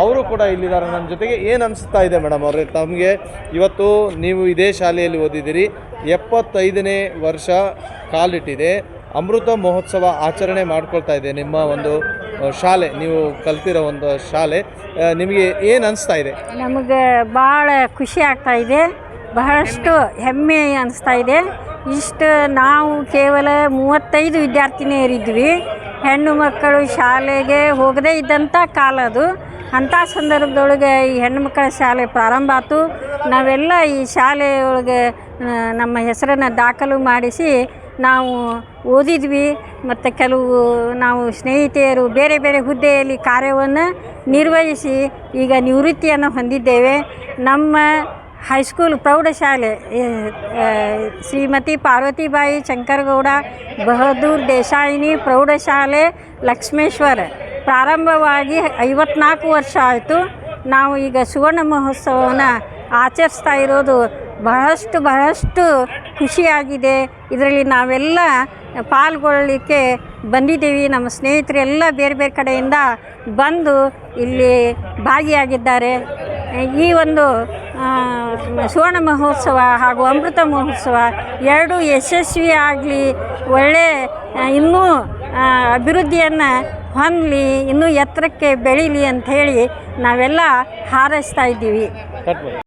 ಅವರು ಕೂಡ ಇಲ್ಲಿದ್ದಾರೆ. ನಮ್ಮ ಜೊತೆಗೆ ಏನು ಅನಿಸ್ತಾ ಇದೆ ಮೇಡಮ್ ಅವರೇ, ತಮಗೆ ಇವತ್ತು ನೀವು ಇದೇ ಶಾಲೆಯಲ್ಲಿ ಓದಿದ್ದೀರಿ. ಎಪ್ಪತ್ತೈದನೇ ವರ್ಷ ಕಾಲಿಟ್ಟಿದೆ. ಅಮೃತ ಮಹೋತ್ಸವ ಆಚರಣೆ ಮಾಡ್ಕೊಳ್ತಾ ಇದೆ ನಿಮ್ಮ ಒಂದು ಶಾಲೆ, ನೀವು ಕಲ್ತಿರೋ ಒಂದು ಶಾಲೆ. ನಿಮಗೆ ಏನು ಅನಿಸ್ತಾ ಇದೆ? ನಮಗೆ ಭಾಳ ಖುಷಿ ಆಗ್ತಾ ಇದೆ. ಬಹಳಷ್ಟು ಹೆಮ್ಮೆ ಅನಿಸ್ತಾ ಇದೆ. ಇಷ್ಟು ನಾವು ಕೇವಲ ಮೂವತ್ತೈದು ವಿದ್ಯಾರ್ಥಿನಿಯರಿದ್ವಿ. ಹೆಣ್ಣು ಮಕ್ಕಳು ಶಾಲೆಗೆ ಹೋಗದೇ ಇದ್ದಂಥ ಕಾಲ ಅದು. ಅಂಥ ಸಂದರ್ಭದೊಳಗೆ ಈ ಹೆಣ್ಣು ಮಕ್ಕಳ ಶಾಲೆ ಪ್ರಾರಂಭ ಆಯ್ತು ನಾವೆಲ್ಲ ಈ ಶಾಲೆಯೊಳಗೆ ನಮ್ಮ ಹೆಸರನ್ನು ದಾಖಲು ಮಾಡಿಸಿ ನಾವು ಓದಿದ್ವಿ. ಮತ್ತು ಕೆಲವು ನಾವು ಸ್ನೇಹಿತೆಯರು ಬೇರೆ ಬೇರೆ ಹುದ್ದೆಯಲ್ಲಿ ಕಾರ್ಯವನ್ನು ನಿರ್ವಹಿಸಿ ಈಗ ನಿವೃತ್ತಿಯನ್ನು ಹೊಂದಿದ್ದೇವೆ. ನಮ್ಮ ಹೈಸ್ಕೂಲ್ ಪ್ರೌಢಶಾಲೆ ಶ್ರೀಮತಿ ಪಾರ್ವತಿಬಾಯಿ ಶಂಕರಗೌಡ ಬಹದ್ದೂರ್ ದೇಸಾಯಿನಿ ಪ್ರೌಢಶಾಲೆ ಲಕ್ಷ್ಮೇಶ್ವರ ಪ್ರಾರಂಭವಾಗಿ ಐವತ್ನಾಲ್ಕು ವರ್ಷ ಆಯಿತು. ನಾವು ಈಗ ಸುವರ್ಣ ಮಹೋತ್ಸವವನ್ನು ಆಚರಿಸ್ತಾ ಇರೋದು ಬಹಳಷ್ಟು ಬಹಳಷ್ಟು ಖುಷಿಯಾಗಿದೆ. ಇದರಲ್ಲಿ ನಾವೆಲ್ಲ ಪಾಲ್ಗೊಳ್ಳಲಿಕ್ಕೆ ಬಂದಿದ್ದೀವಿ. ನಮ್ಮ ಸ್ನೇಹಿತರೆಲ್ಲ ಬೇರೆ ಬೇರೆ ಕಡೆಯಿಂದ ಬಂದು ಇಲ್ಲಿ ಭಾಗಿಯಾಗಿದ್ದಾರೆ. ಈ ಒಂದು ಸುವರ್ಣ ಮಹೋತ್ಸವ ಹಾಗೂ ಅಮೃತ ಮಹೋತ್ಸವ ಎರಡೂ ಯಶಸ್ವಿಯಾಗಲಿ ಒಳ್ಳೆ ಆ, ಇನ್ನೂ ಅಭಿವೃದ್ಧಿಯನ್ನು ಹೊಂದಲಿ ಇನ್ನೂ ಎತ್ತರಕ್ಕೆ ಬೆಳೀಲಿ ಅಂಥೇಳಿ ನಾವೆಲ್ಲ ಹಾರೈಸ್ತಾ ಇದ್ದೀವಿ.